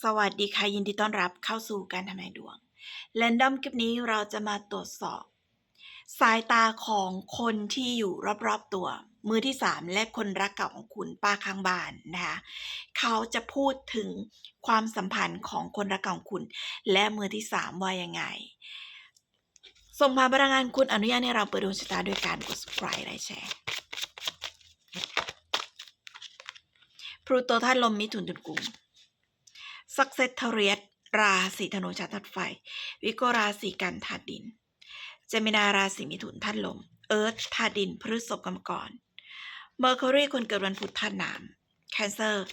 สวัสดีค่ะ ยินดีต้อนรับเข้าสู่การทำนายดวงแรนดอมคลิปนี้เราจะมาตรวจสอบ สายตาของคนที่อยู่รอบๆตัว มือที่3และคนรักเก่าของคุณป้าข้างบ้านนะคะเขาจะพูดถึงความสัมพันธ์ของคนรักเก่าของคุณ และมือที่3ว่ายังไง ส่งผ่าพลังงานคุณอนุญาตให้เราเปิดดวงชะตาด้วยการกด subscribe และแชร์พลูโตธาตุลมมิถุนจุดกุม สักเซตเทเรียสราศีธนูชาติธาตุไฟ วิโกราศีกันธาตุดิน เจมินาราศีมิถุนธาตุลม เอิร์ธธาตุดิน พฤษภกรรมกรเมอร์คิวรีคนเกิดวันพุธธาตุน้ำแคนเซอร์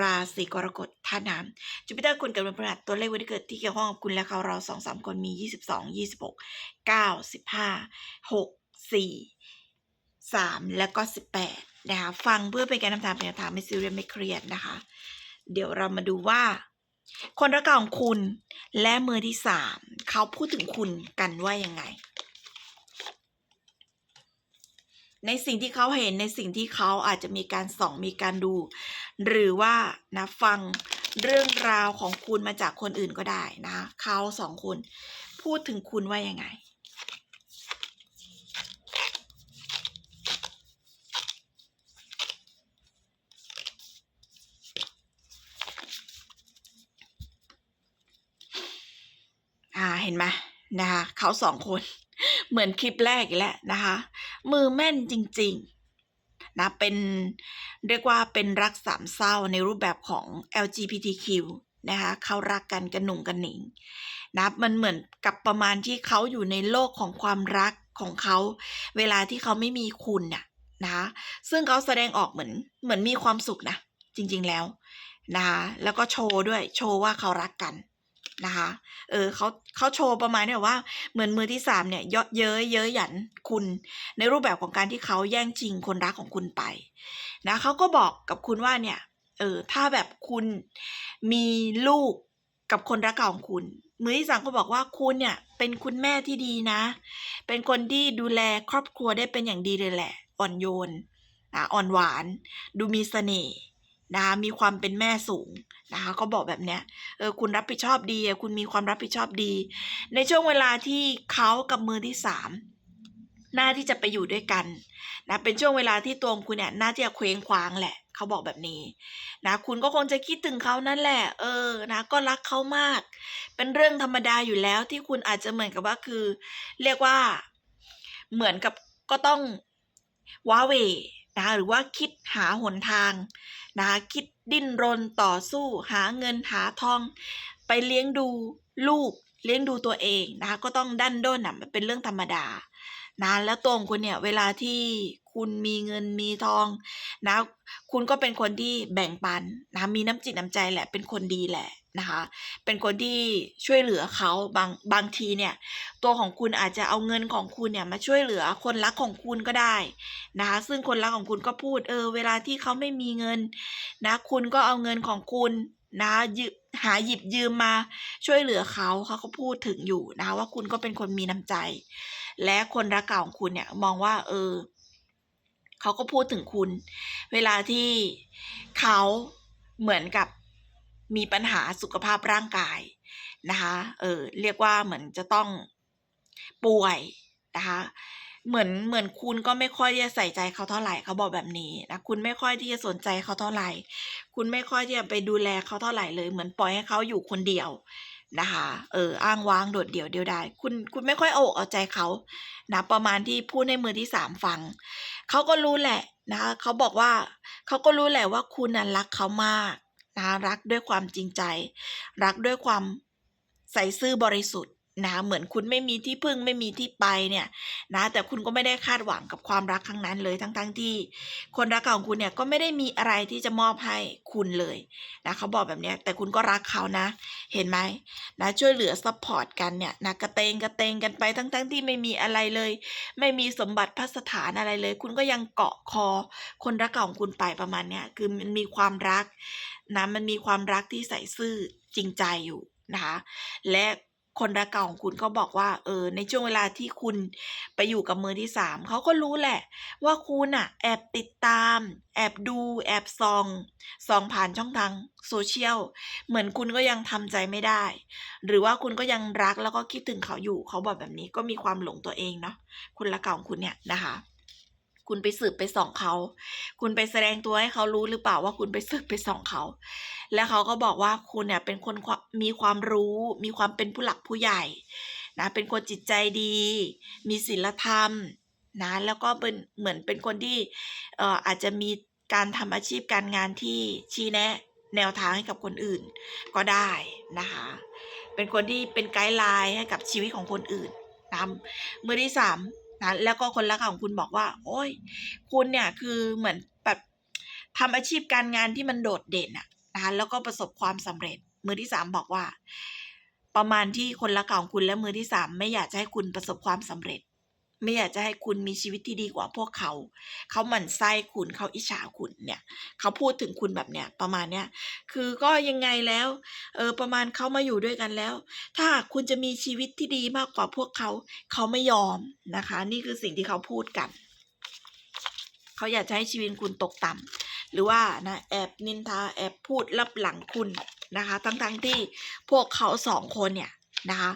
ราศีกรกฎธาตุน้ำจูปิเตอร์คนเกิดวันพฤหัสตัวเลขวันที่เกิดที่เกี่ยวข้องกับคุณและเขาเราสองสามคนมี 22 26 9 15 6 4 3 แล้วก็ 18 นะคะ ฟังเพื่อเป็นการนำทางเป็นทางไม่ซีเรียสไม่เครียดนะคะ เดี๋ยวเรามาดูว่า คนรักเก่าของคุณและมือที่สามเขาพูดถึงคุณกันว่ายังไง ในสิ่งที่เขาเห็นในสิ่งที่เขาอาจจะมีการส่องมีการดู หรือว่านะฟังเรื่องราวของคุณมาจากคนอื่นก็ได้นะเขาสองคน พูดถึงคุณว่ายังไง อ่าเห็ นะคะเขาสองคน เหมือนคลิปแรกอีกแล้วนะคะ มือแม่นจริงๆนะเป็นเรียกว่าเป็นรักสามเศร้าในรูปแบบของ LGBTQ นะคะเขารักกันกันหนุ่งกันหนิงนะมันเหมือนกับประมาณที่เขาอยู่ในโลกของความรักของเขา เวลาที่เขาไม่มีคุณน่ะนะคะซึ่งเขาแสดงออกเหมือนเหมือนมีความสุขนะจริงๆแล้วนะคะแล้วก็โชว์ด้วยโชว์ว่าเขารักกัน นะคะ เออเขาเขาโชว์ประมาณนี่ยว่าเหมือนมือที่สามเนี่ยเยาะเย้ยเย้ยหยันคุณ ในรูปแบบของการที่เขาแย่งชิงคนรักของคุณไปนะเขาก็บอกกับคุณว่าเนี่ย เออถ้าแบบคุณมีลูกกับคนรักเก่าของคุณ มือที่สามก็บอกว่าคุณเนี่ย เป็นคุณแม่ที่ดีนะ เป็นคนที่ดูแลครอบครัวได้เป็นอย่างดีเลยแหละ อ่อนโยนอ่อนหวาน ดูมีเสน่ห์ นะคะมีความเป็นแม่สูงนะคะก็บอกแบบเนี้ยเออคุณรับผิดชอบดีคุณมีความรับผิดชอบดี ในช่วงเวลาที่เขากับมือที่สามน่าที่จะไปอยู่ด้วยกันนะเป็นช่วงเวลาที่ตัวคุณเนี่ยน่าที่จะเคว้งคว้างแหละเขาบอกแบบนี้นะคุณก็คงจะคิดถึงเขานั่นแหละ เออนะก็รักเขามาก เป็นเรื่องธรรมดาอยู่แล้วที่คุณอาจจะเหมือนกับว่าคือ เรียกว่าเหมือนกับก็ต้องว้าเว นะคะหรือว่าคิดหาหนทางนะคะคิดดิ้นรนต่อสู้หาเงินหาทอง ไปเลี้ยงดูลูกเลี้ยงดูตัวเองนะคะก็ต้องดันด้นอะมันเป็นเรื่องธรรมดานะแล้วตัวของคุณเนี่ยเวลาที่คุณมีเงินมีทองนะคุณก็เป็นคนที่แบ่งปันนะมีน้ำจิตน้ำใจแหละเป็นคนดีแหละ นะคะ เป็นคนที่ช่วยเหลือเขาบางบางทีเนี่ย ตัวของคุณอาจจะเอาเงินของคุณเนี่ยมาช่วยเหลือคนรักของคุณก็ได้นะคะ ซึ่งคนรักของคุณก็พูดเออเวลาที่เขาไม่มีเงินนะคุณก็เอาเงินของคุณนะยืหาหยิบยืมมาช่วยเหลือเขาเขาก็พูดถึงอยู่นะว่าคุณก็เป็นคนมีน้ำใจ และคนรักเก่าของคุณเนี่ยมองว่า เออเขาก็พูดถึงคุณ เวลาที่เขาเหมือนกับ มีปัญหาสุขภาพร่างกายนะคะ เออเรียกว่าเหมือนจะต้องป่วยนะคะเหมือนเหมือนคุณก็ไม่ค่อยที่จะใส่ใจเขาเท่าไหร่เขาบอกแบบนี้นะคุณไม่ค่อยที่จะสนใจเขาเท่าไหร่ คุณไม่ค่อยที่จะไปดูแลเขาเท่าไหร่เลย เหมือนปล่อยให้เขาอยู่คนเดียวนะคะเอออ้างว้างโดดเดี่ยวเดียวดายคุณคุณไม่ค่อยเอาอกเอาใจเขานะประมาณที่พูดในมือที่สามฟังเขาก็รู้แหละนะคะเขาบอกว่าเขาก็รู้แหละว่าคุณน่ะรักเขามาก นะรักด้วยความจริงใจ รักด้วยความใส่ซื่อบริสุทธิ์ นะเหมือนคุณไม่มีที่พึ่งไม่มีที่ไปเนี่ยนะแต่คุณก็ไม่ได้คาดหวังกับความรักครั้งนั้นเลยทั้งๆทที่ คนรักเก่าของคุณเนี่ยก็ไม่ได้มีอะไรที่จะมอบให้คุณเลยนะเขาบอกแบบนี้แต่คุณก็รักเขานะ เห็นไหมนะช่วยเหลือซัพพอร์ตกันเนี่ยนะกระเตงกระเตงกันไปทั้งๆทที่ไม่มีอะไรเลย ไม่มีสมบัติพัสถานอะไรเลย คุณก็ยังเกาะคอ คนรักเก่าของคุณไปประมาณเนี้ยคือมันมีความรักนะมันมีความรักที่ใส่ซื่อจริงใจอยู่นะคะและ คนรักเก่าของคุณก็บอกว่า เออ ในช่วงเวลาที่คุณไปอยู่กับมือที่สามเขาก็รู้แหละ ว่าคุณอะแอบติดตาม แอบดู แอบส่องส่องผ่านช่องทางโซเชียลเหมือนคุณก็ยังทำใจไม่ได้ หรือว่าคุณก็ยังรักแล้วก็คิดถึงเขาอยู่เขาบอกแบบนี้ก็มีความหลงตัวเองเนาะคุณรักเก่าของคุณเนี่ยนะคะ คุณไปสืบไปส่องเขา คุณไปแสดงตัวให้เขารู้หรือเปล่าว่าคุณไปสืบไปส่องเขา แล้วเขาก็บอกว่าคุณเนี่ยเป็นคนมมีความรู้ มีความเป็นผู้หลักผู้ใหญ่นะ เป็นคนจิตใจดี มีศีลธรรมนะ แล้วก็เป็นเหมือนเป็นคนที่เอ่ออาจจะมีการทำอาชีพการงานที่ชี้แนะแนวทางให้กับคนอื่นก็ได้นะคะ เป็นคนที่เป็นไกด์ไลน์ให้กับชีวิตของคนอื่นนะมือที่สาม นะแล้วก็คนรักของคุณบอกว่า โอ้ย คุณเนี่ยคือเหมือนแบบทำอาชีพการงานที่มันโดดเด่นอะนะคะแล้วก็ประสบความสำเร็จ มือที่สามบอกว่า ประมาณที่คนรักเก่าของคุณและมือที่สามไม่อยากจะให้คุณประสบความสำเร็จ ไม่อยากจะให้คุณมีชีวิตที่ดีกว่าพวกเขา เขาหมั่นไส้คุณเขาอิจฉาคุณเนี่ย เขาพูดถึงคุณแบบเนี้ยประมาณเนี้ย คือก็ยังไงแล้ว เออประมาณเขามาอยู่ด้วยกันแล้ว ถ้าหากคุณจะมีชีวิตที่ดีมากกว่าพวกเขา เขาไม่ยอมนะคะ นี่คือสิ่งที่เขาพูดกัน เขาอยากจะให้ชีวิตคุณตกต่ำหรือว่านะแอบนินทาแอบพูดลับหลังคุณนะคะ ทั้งๆที่พวกเขาสองคนเนี่ย นะคะ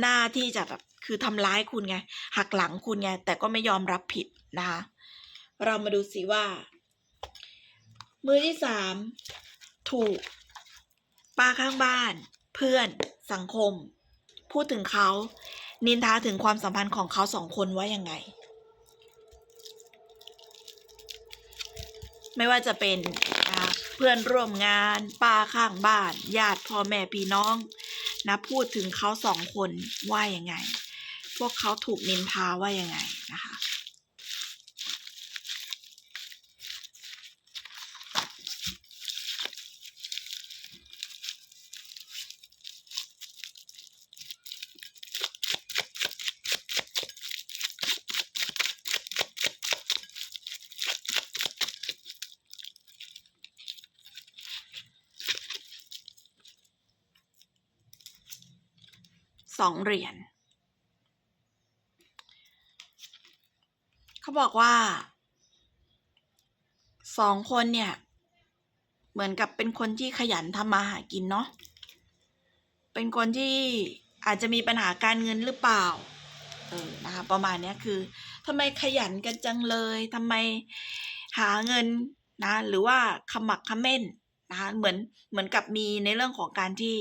หน้าที่จะแบบคือทำร้ายคุณไง หักหลังคุณไง แต่ก็ไม่ยอมรับผิดนะคะ เรามาดูสิว่า มือที่สามถูกป้าข้างบ้าน เพื่อน สังคม พูดถึงเขา นินทาถึงความสัมพันธ์ของเขาสองคนว่ายังไง ไม่ว่าจะเป็นเพื่อนร่วมงาน ป้าข้างบ้าน ญาติพ่อแม่พี่น้อง นะพูดถึงเขาสองคนว่ายังไง พวกเขาถูกนินทาว่ายังไง สองเหรียญเขาบอกว่าสองคนเนี่ย เหมือนกับเป็นคนที่ขยันทำมาหากินเนาะเป็นคนที่อาจจะมีปัญหาการเงินหรือเปล่าเออนะคะประมาณเนี้ยคือทำไมขยันกันจังเลยทำไมหาเงินนะหรือว่าขมักขม้นนะคะเหมือนเหมือนกับมีในเรื่องของการที่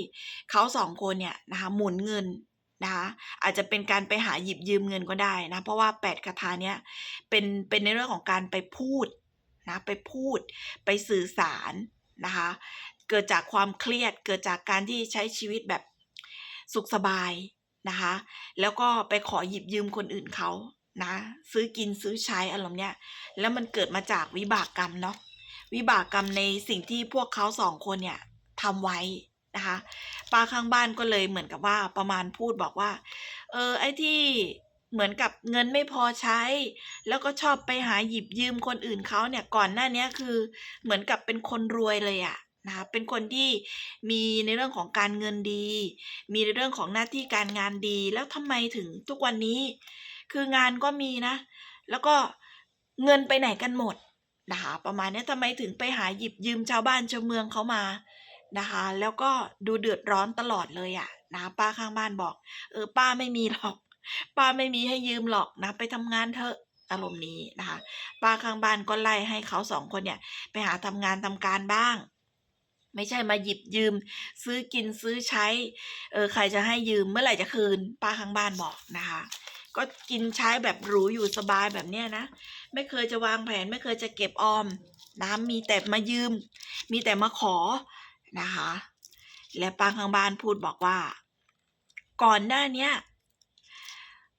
เขาสองคนเนี่ยนะคะหมุนเงิน นะคะอาจจะเป็นการไปหาหยิบยืมเงินก็ได้นะเพราะว่าแปดคาถาเนี้ยเป็นเป็นในเรื่องของการไปพูดนะไปพูดไปสื่อสารนะคะเกิดจากความเครียดเกิดจากการที่ใช้ชีวิตแบบสุขสบายนะคะแล้วก็ไปขอหยิบยืมคนอื่นเขานะซื้อกินซื้อใช้อารมณ์เนี้ยแล้วมันเกิดมาจากวิบากกรรมเนาะวิบากกรรมในสิ่งที่พวกเขาสองคนเนี่ยทำไว้ นะคะป้าข้างบ้านก็เลยเหมือนกับว่าประมาณพูดบอกว่า เออไอ้ที่เหมือนกับเงินไม่พอใช้ แล้วก็ชอบไปหาหยิบยืมคนอื่นเขาเนี่ยก่อนหน้านี้คือเหมือนกับเป็นคนรวยเลยอะนะคะเป็นคนที่มีในเรื่องของการเงินดี มีในเรื่องของหน้าที่การงานดี แล้วทำไมถึงทุกวันนี้ คืองานก็มีนะ แล้วก็เงินไปไหนกันหมดนะคะประมาณนี้ทำไมถึงไปหาหยิบยืมชาวบ้านชาวเมืองเขามา นะคะ แล้วก็ดูเดือดร้อนตลอดเลยอะนะป้าข้างบ้านบอก เออ ป้าไม่มีหรอก ป้าไม่มีให้ยืมหรอกนะไปทำงานเถอะอารมณ์นี้นะคะ ป้าข้างบ้านก็ไล่ให้เขาสองคนเนี่ย ไปหาทำงานทำการบ้าง ไม่ใช่มาหยิบยืม ซื้อกินซื้อใช้ เออใครจะให้ยืมเมื่อไหร่จะคืน ป้าข้างบ้านบอกนะคะ ก็กินใช้แบบหรูอยู่สบายแบบเนี้ยนะ ไม่เคยจะวางแผน ไม่เคยจะเก็บออมนะมีแต่มายืม มีแต่มาขอ นะคะ และป้าข้างบ้านพูดบอกว่า ก่อนหน้าเนี้ย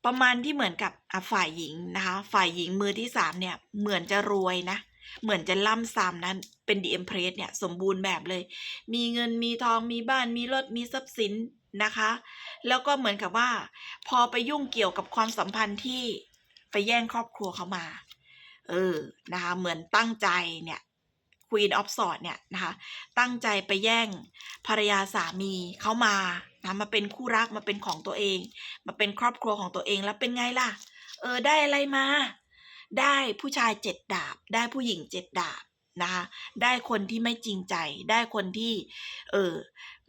ประมาณที่เหมือนกับฝ่ายหญิงนะคะ ฝ่ายหญิงมือที่สามเนี่ย เหมือนจะรวยนะ เหมือนจะล่ำซ้ำนั้นเป็นดีเอ็มเพรสเนี่ย สมบูรณ์แบบเลย มีเงินมีทองมีบ้านมีรถมีทรัพย์สินนะคะ แล้วก็เหมือนกับว่า พอไปยุ่งเกี่ยวกับความสัมพันธ์ที่ไปแย่งครอบครัวเขามา เออนะคะ เหมือนตั้งใจเนี่ย Queen of Swords เนี่ยนะคะตั้งใจไปแย่งภรรยาสามีเขามานะมาเป็นคู่รักมาเป็นของตัวเอง มาเป็นครอบครัวของตัวเองแล้วเป็นไงล่ะ เออได้อะไรมา ได้ผู้ชายเจ็ดดาบ ได้ผู้หญิงเจ็ดดาบนะคะได้คนที่ไม่จริงใจ ได้คนที่เออ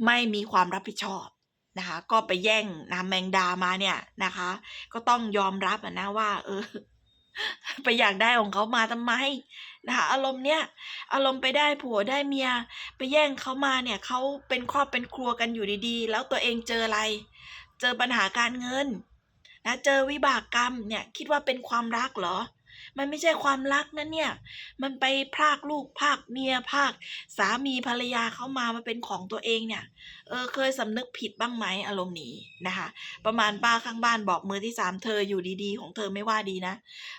ไม่มีความรับผิดชอบนะคะก็ไปแย่งนะแมงดามาเนี่ยนะคะ ก็ต้องยอมรับนะว่า เออ ไปอยากได้ของเขามาทำไม นะคะอารมณ์เนี้ยอารมณ์ไปได้ผัวได้เมียไปแย่งเขามาเนี่ยเขาเป็นครอบเป็นครัวกันอยู่ดีๆ แล้วตัวเองเจออะไร เจอปัญหาการเงินนะเจอวิบากกรรมเนี่ยคิดว่าเป็นความรักเหรอ มันไม่ใช่ความรักนะเนี่ย มันไปพรากลูกพรากเมียพรากสามีภรรยาเขามามาเป็นของตัวเองเนี่ย เออเคยสำนึกผิดบ้างไหมอารมณ์นี้นะคะ ประมาณป้าข้างบ้านบอกมือที่สามเธออยู่ดีๆ ของเธอไม่ว่าดีนะ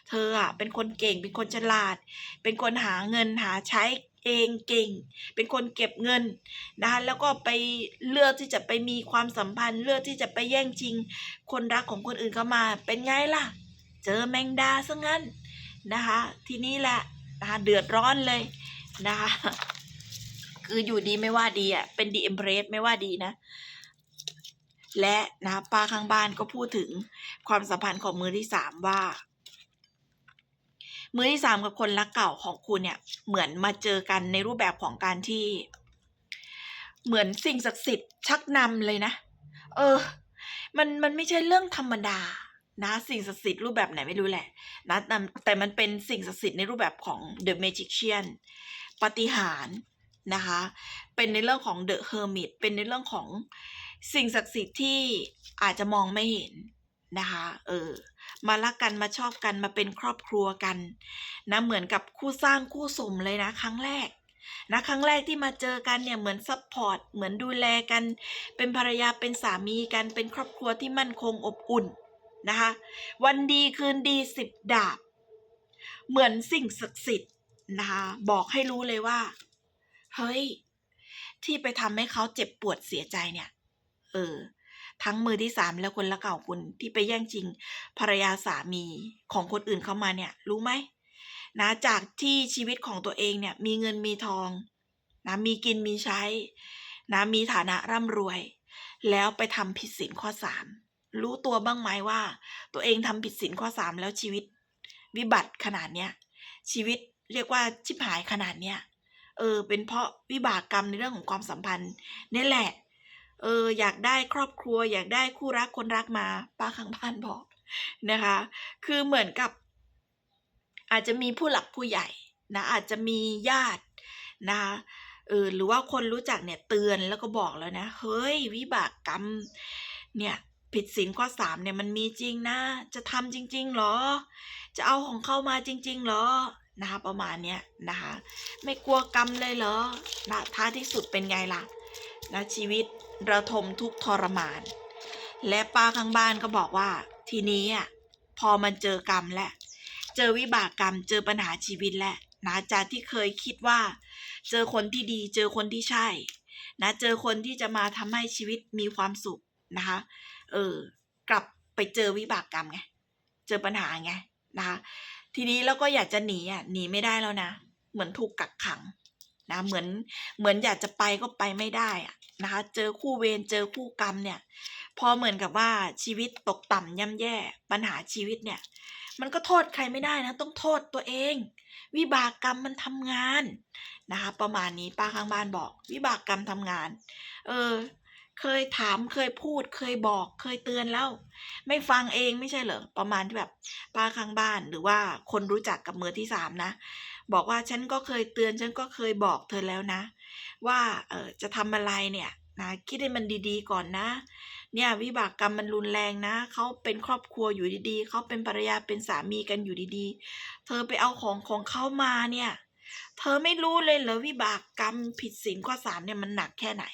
เธออะเป็นคนเก่งเป็นคนฉลาด เป็นคนหาเงินหาใช้เองเก่ง เป็นคนเก็บเงินนะคะแล้วก็ไปเลือกที่จะไปมีความสัมพันธ์ เลือกที่จะไปแย่งชิง คนรักของคนอื่นเข้ามาเป็นไงล่ะ เจอแมงดาซะงั้น นะคะ ทีนี้แหละนะคะเดือดร้อนเลยนะคะ คืออยู่ดีไม่ว่าดีอะ เป็นดีเอ็มเพรสไม่ว่าดีนะ และนะป้าข้างบ้านก็พูดถึงความสัมพันธ์ของมือที่สามว่า มือที่สามกับคนรักเก่าของคุณเนี่ย เหมือนมาเจอกันในรูปแบบของการที่ เหมือนสิ่งศักดิ์สิทธิ์ชักนำเลยนะ เออ มันมันไม่ใช่เรื่องธรรมดา นะสิ่งศักดิ์สิทธิ์รูปแบบไหนไม่รู้แหละนะแต่แต่มันเป็นสิ่งศักดิ์สิทธิ์ในรูปแบบของ The Magician ปฏิหารนะคะ เป็นในเรื่องของ The Hermit เป็นในเรื่องของสิ่งศักดิ์สิทธิ์ที่อาจจะมองไม่เห็นนะคะเออมารักกันมาชอบกันมาเป็นครอบครัวกันนะเหมือนกับคู่สร้างคู่สมเลยนะครั้งแรกนะครั้งแรกที่มาเจอกันเนี่ยเหมือนซัพพอร์ตเหมือนดูแลกัน เป็นภรรยาเป็นสามีกันเป็นครอบครัวที่มั่นคงอบอุ่น นะคะ วันดีคืนดีสิบดาบ เหมือนสิ่งศักดิ์สิทธิ์นะคะบอกให้รู้เลยว่า เฮ้ย ที่ไปทำให้เขาเจ็บปวดเสียใจเนี่ย เออ ทั้งมือที่สามและคนละเก่าคุณที่ไปแย่งชิงภรรยาสามีของคนอื่นเข้ามาเนี่ย รู้ไหมนะจากที่ชีวิตของตัวเองเนี่ยมีเงินมีทองนะมีกินมีใช้นะมีฐานะร่ำรวย แล้วไปทำผิดศีลข้อสาม รู้ตัวบ้างไหมว่า ตัวเองทำผิดศีลข้อสามแล้วชีวิต วิบัติขนาดเนี้ยชีวิตเรียกว่าชิบหายขนาดเนี้ยเออ เป็นเพราะวิบากกรรมในเรื่องของความสัมพันธ์นี่แหละ เออ อยากได้ครอบครัว อยากได้คู่รักคนรักมา ป้าข้างบ้านบอกนะคะ คือเหมือนกับ อาจจะมีผู้หลักผู้ใหญ่นะอาจจะมีญาตินะคะเออหรือว่าคนรู้จักเนี่ยเตือนแล้วก็บอกแล้วนะ เฮ้ย วิบากกรรม เนี่ย ผิดศีลข้อสามเนี่ยมันมีจริงนะ จะทำจริง ๆหรอ จะเอาของเข้ามาจริง ๆหรอนะคะประมาณเนี้ยนะคะ ไม่กลัวกรรมเลยเหรอนะท้าที่สุดเป็นไงล่ะนะชีวิตระทมทุกทรมาน และป้าข้างบ้านก็บอกว่า ทีนี้อะพอมันเจอกรรมและ เจอวิบากกรรมเจอปัญหาชีวิตและนะจากที่เคยคิดว่า เจอคนที่ดี เจอคนที่ใช่ นะเจอคนที่จะมาทำให้ชีวิตมีความสุข นะคะ เออกลับไปเจอวิบากกรรมไง เจอปัญหาไงนะคะ ทีนี้แล้วก็อยากจะหนีอะหนีไม่ได้แล้วนะ เหมือนถูกกักขังนะ เหมือนเหมือนอยากจะไปก็ไปไม่ได้อะนะคะ เจอคู่เวรเจอคู่กรรมเนี่ย พอเหมือนกับว่าชีวิตตกต่ำย่ำแย่ ปัญหาชีวิตเนี่ย มันก็โทษใครไม่ได้นะ ต้องโทษตัวเอง วิบากกรรมมันทำงานนะคะ ประมาณนี้ป้าข้างบ้านบอก วิบากกรรมทำงาน เออ เคยถามเคยพูด เคยบอกเคยเตือนแล้ว ไม่ฟังเองไม่ใช่เหรอประมาณที่แบบป้าข้างบ้านหรือว่าคนรู้จักกับมือที่สามนะ บอกว่าฉันก็เคยเตือนฉันก็เคยบอกเธอแล้วนะ ว่าเออจะทำอะไรเนี่ยนะคิดให้มันดีๆก่อนนะ เนี่ยวิบากกรรมมันรุนแรงนะเขาเป็นครอบครัวอยู่ดีๆเขาเป็นภรรยาเป็นสามีกันอยู่ดีๆ เธอไปเอาของของเขามาเนี่ย เธอไม่รู้เลยเหรอวิบากกรรมผิดศีลข้อสามเนี่ยมันหนักแค่ไหน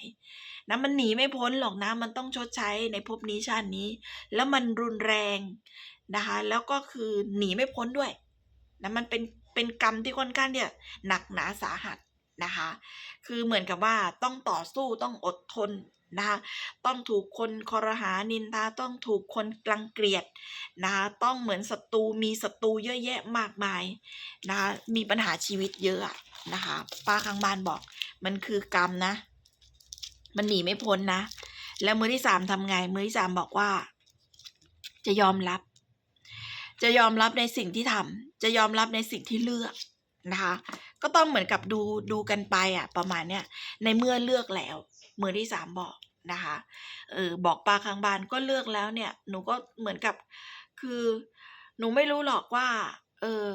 นะมันหนีไม่พ้นหรอกนะมันต้องชดใช้ในภพนี้ชาตินี้ แล้วมันรุนแรงนะคะแล้วก็คือหนีไม่พ้นด้วยนะมันเป็นเป็นกรรมที่ค่อนข้างเนี่ยหนักหนาสาหัสนะคะคือเหมือนกับว่าต้องต่อสู้ต้องอดทนนะคะต้องถูกคนคอรหานินทาต้องถูกคนกลังเกลียดนะคะต้องเหมือนศัตรูมีศัตรูเยอะแยะมากมายนะคะมีปัญหาชีวิตเยอะอะนะคะป้าข้างบ้านบอก มันคือกรรมนะ มันหนีไม่พ้นนะ แล้วมือที่สามทำไง มือที่สามบอกว่า จะยอมรับ จะยอมรับในสิ่งที่ทำจะยอมรับในสิ่งที่เลือกนะคะ ก็ต้องเหมือนกับดูดูกันไปอะประมาณเนี้ยในเมื่อเลือกแล้ว มือที่สามบอกนะคะเออบอกป้าข้างบ้านก็เลือกแล้วเนี่ย หนูก็เหมือนกับ คือ หนูไม่รู้หรอกว่า เออ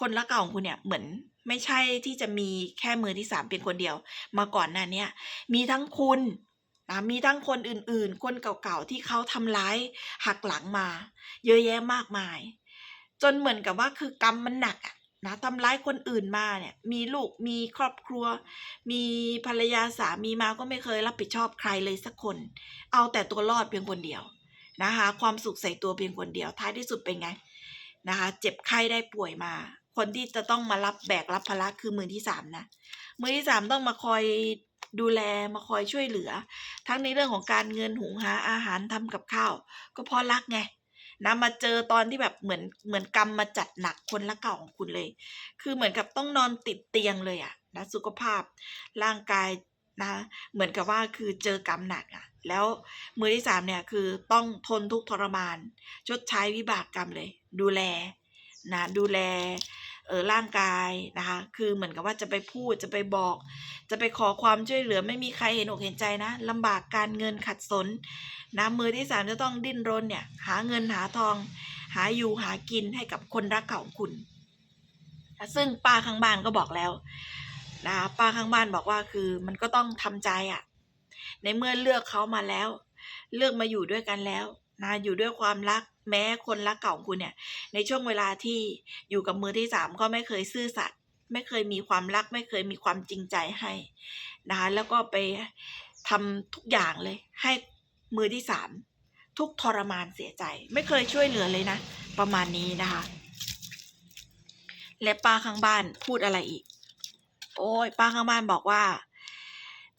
คนรักเก่าของคุณเนี่ยเหมือน ไม่ใช่ที่จะมีแค่มือที่สามเป็นคนเดียว มาก่อนหน้าเนี้ยมีทั้งคุณนะมีทั้งคนอื่นๆ คนเก่าๆที่เขาทำร้ายหักหลังมา เยอะแยะมากมาย จนเหมือนกับว่าคือกรรมมันหนักอะนะทำร้ายคนอื่นมาเนี่ย มีลูกมีครอบครัว มีภรรยาสามีมาก็ไม่เคยรับผิดชอบใครเลยสักคน เอาแต่ตัวรอดเพียงคนเดียวนะคะ ความสุขใส่ตัวเพียงคนเดียวท้ายที่สุดเป็นไงนะคะ เจ็บไข้ได้ป่วยมา คนที่จะต้องมารับแบกรับภาระคือมือที่สามนะ มือที่สามต้องมาคอยดูแลมาคอยช่วยเหลือ ทั้งในเรื่องของการเงินหุงหาอาหารทำกับข้าว ก็เพราะรักไงนะมาเจอตอนที่แบบเหมือนเหมือนกรรมมาจัดหนักคนละเก่าของคุณเลย คือเหมือนกับต้องนอนติดเตียงเลยอะนะสุขภาพร่างกายนะเหมือนกับว่าคือเจอกรรมหนักอะแล้วมือที่สามเนี่ยคือต้องทนทุกทรมาน ชดใช้วิบากกรรมเลย ดูแลนะดูแล เออร่างกายนะคะ คือเหมือนกับว่าจะไปพูดจะไปบอก จะไปขอความช่วยเหลือไม่มีใครเห็นอกเห็นใจนะลำบากการเงินขัดสนนะมือที่สามจะต้องดิ้นรนเนี่ยหาเงินหาทอง หาอยู่หากินให้กับคนรักเก่าของคุณ ซึ่งป้าข้างบ้านก็บอกแล้วนะป้าข้างบ้านบอกว่าคือมันก็ต้องทำใจอะ่ะ ในเมื่อเลือกเขามาแล้ว เลือกมาอยู่ด้วยกันแล้ว นะอยู่ด้วยความรักแม้คนรักเก่าของคุณเนี่ย ในช่วงเวลาที่อยู่กับมือที่สามก็ไม่เคยซื่อสัตย์ไม่เคยมีความรัก ไม่เคยมีความจริงใจให้นะคะแล้วก็ไปทำทุกอย่างเลย ให้มือที่สามทุกทรมานเสียใจ ไม่เคยช่วยเหลือเลยนะ ประมาณนี้นะคะ และป้าข้างบ้านพูดอะไรอีก โอ้ยป้าข้างบ้านบอกว่า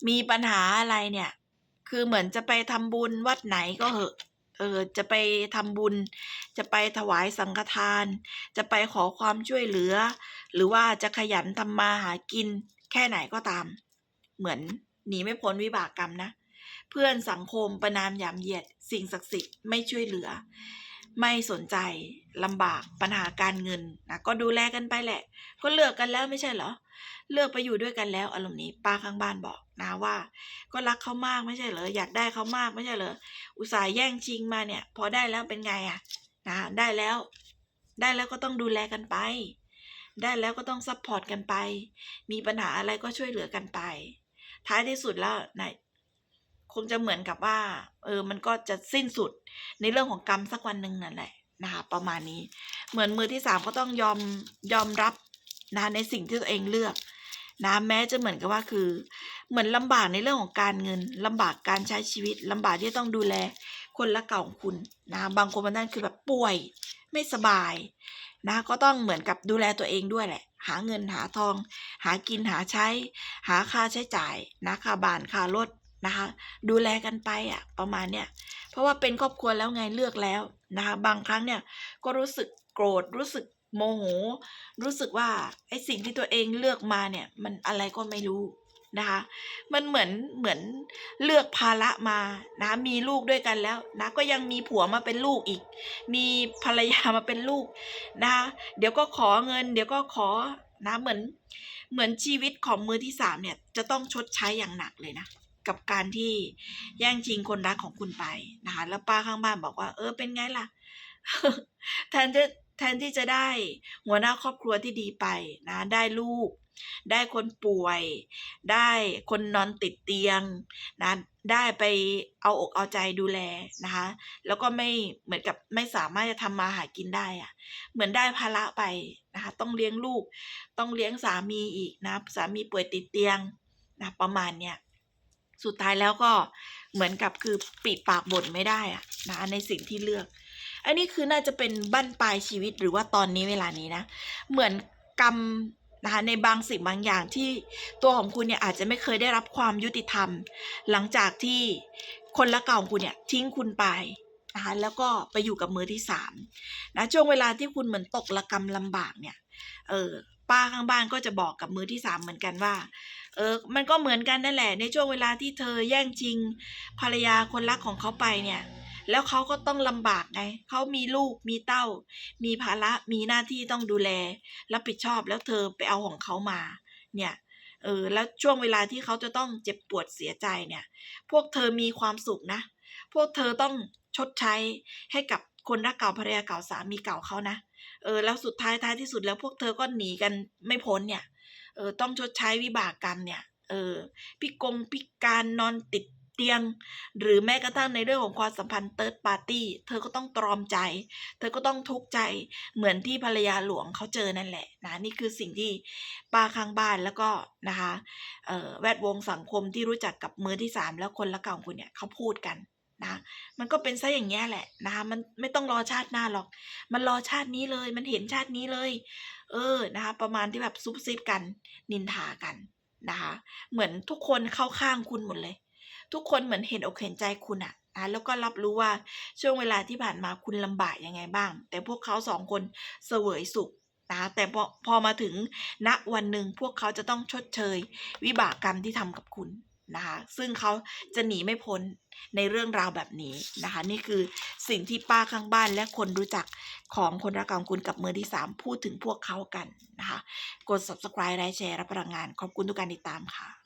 มีปัญหาอะไรเนี่ย คือเหมือนจะไปทำบุญวัดไหนก็เหอะ เออจะไปทำบุญ จะไปถวายสังฆทาน จะไปขอความช่วยเหลือ หรือว่าจะขยันทำมาหากิน แค่ไหนก็ตาม เหมือนหนีไม่พ้นวิบากกรรมนะ เพื่อนสังคมประนามยามเหยียด สิ่งศักดิ์สิทธิ์ไม่ช่วยเหลือ ไม่สนใจลำบากปัญหาการเงินนะก็ดูแลกันไปแหละ ก็เลือกกันแล้วไม่ใช่เหรอ เลือกไปอยู่ด้วยกันแล้วอารมณ์นี้ป้าข้างบ้านบอกนะว่า ก็รักเขามากไม่ใช่เหรออยากได้เขามากไม่ใช่เหรออุตส่าห์แย่งชิงมาเนี่ย พอได้แล้วเป็นไงอะนะได้แล้ว ได้แล้วก็ต้องดูแลกันไป ได้แล้วก็ต้องซัพพอร์ตกันไป มีปัญหาอะไรก็ช่วยเหลือกันไป ท้ายที่สุดแล้วนะคงจะเหมือนกับว่า เออ มันก็จะสิ้นสุดในเรื่องของกรรมสักวันหนึ่งนั่นแหละนะคะประมาณนี้ เหมือนมือที่สามก็ต้องยอมยอมรับ นะในสิ่งที่ตัวเองเลือกนะแม้จะเหมือนกับว่าคือ เหมือนลำบากในเรื่องของการเงินลำบากการใช้ชีวิตลำบากที่ต้องดูแลคนละเก่าของคุณนะบางคนมันนั่นคือแบบป่วยไม่สบายนะก็ต้องเหมือนกับดูแลตัวเองด้วยแหละ หาเงินหาทอง หากินหาใช้ หาค่าใช้จ่ายนะค่าบ้านค่ารถนะคะดูแลกันไปอะประมาณเนี้ยเพราะว่าเป็นครอบครัวแล้วไงเลือกแล้วนะคะบางครั้งเนี่ยก็รู้สึกโกรธรู้สึก โมโห รู้สึกว่าไอ้สิ่งที่ตัวเองเลือกมาเนี่ย มันอะไรก็ไม่รู้นะคะ มันเหมือนเหมือนเลือกภาระมานะมีลูกด้วยกันแล้วนะก็ยังมีผัวมาเป็นลูกอีก มีภรรยามาเป็นลูกนะคะเดี๋ยวก็ขอเงิน เดี๋ยวก็ขอนะเหมือนเหมือนชีวิตของมือที่สามเนี่ยจะต้องชดใช้อย่างหนักเลยนะกับการที่แย่งชิงคนรักของคุณไปนะคะแล้วป้าข้างบ้านบอกว่า เออเป็นไงล่ะแทนที่ แทนที่จะได้หัวหน้าครอบครัวที่ดีไปนะได้ลูก ได้คนป่วย ได้คนนอนติดเตียงนะได้ไปเอาอกเอาใจดูแลนะคะ แล้วก็ไม่เหมือนกับไม่สามารถจะทำมาหากินได้อะเหมือนได้ภาระไปนะคะ ต้องเลี้ยงลูก ต้องเลี้ยงสามีอีกนะสามีป่วยติดเตียงนะประมาณเนี้ยสุดท้ายแล้วก็เหมือนกับคือปิดปากบ่นไม่ได้อะนะในสิ่งที่เลือก อันนี้คือน่าจะเป็นบั้นปลายชีวิตหรือว่าตอนนี้เวลานี้นะ เหมือนกรรมนะคะในบางสิ่งบางอย่างที่ตัวของคุณเนี่ยอาจจะไม่เคยได้รับความยุติธรรม หลังจากที่คนละเก่าของคุณเนี่ยทิ้งคุณไปนะคะแล้วก็ไปอยู่กับมือที่สามนะช่วงเวลาที่คุณเหมือนตกระกรรมลำบากเนี่ยเออป้าข้างบ้านก็จะบอกกับมือที่สามเหมือนกันว่า เออ มันก็เหมือนกันนั่นแหละ ในช่วงเวลาที่เธอแย่งชิงภรรยาคนรักของเขาไปเนี่ย แล้วเขาก็ต้องลำบากไงเขามีลูกมีเต้า มีภาระมีหน้าที่ต้องดูแลรับผิดชอบแล้วเธอไปเอาของเขามา เนี่ยเออแล้วช่วงเวลาที่เขาจะต้องเจ็บปวดเสียใจเนี่ย พวกเธอมีความสุขนะ พวกเธอต้องชดใช้ให้กับคนรักเก่าภรรยาเก่าสามีเก่าเขานะเออแล้วสุดท้ายท้ายที่สุดแล้วพวกเธอก็หนีกันไม่พ้นเนี่ยเออต้องชดใช้วิบากกรรมเนี่ยเออพิกงพิการนอนติด เตียง หรือแม้กระทั่งในเรื่องของความสัมพันธ์เติร์ดปาร์ตี้เธอก็ต้องตรอมใจ เธอก็ต้องทุกข์ใจเหมือนที่ภรรยาหลวงเขาเจอนั่นแหละนะนี่คือสิ่งที่ป้าข้างบ้านแล้วก็นะคะแวดวงสังคมที่รู้จักกับมือที่สามแล้วคนละเก่าคุณเนี่ยเขาพูดกันนะมันก็เป็นซะอย่างเงี้แหละนะคะมันไม่ต้องรอชาติหน้าหรอก มันรอชาตินี้เลยมันเห็นชาตินี้เลย เออนะคะประมาณที่แบบซุบซิบกันนินทากันนะคะเหมือนทุกคนเข้าข้างคุณหมดเลย ทุกคนเหมือนเห็นอกเห็นใจคุณอะนะแล้วก็รับรู้ว่าช่วงเวลาที่ผ่านมาคุณลำบากยังไงบ้าง แต่พวกเขาสองคนเสวยสุขนะแต่พอพอมาถึงณวันหนึ่งพวกเขาจะต้องชดเชย วิบากกรรมที่ทำกับคุณนะคะซึ่งเขาจะหนีไม่พ้นในเรื่องราวแบบนี้นะคะ นี่คือสิ่งที่ป้าข้างบ้านและคนรู้จักของคนรักของคุณกับมือที่สามพูดถึงพวกเขากันนะคะ กด subscribe ไลค์แชร์รับพลังงาน ขอบคุณทุกการติดตามค่ะ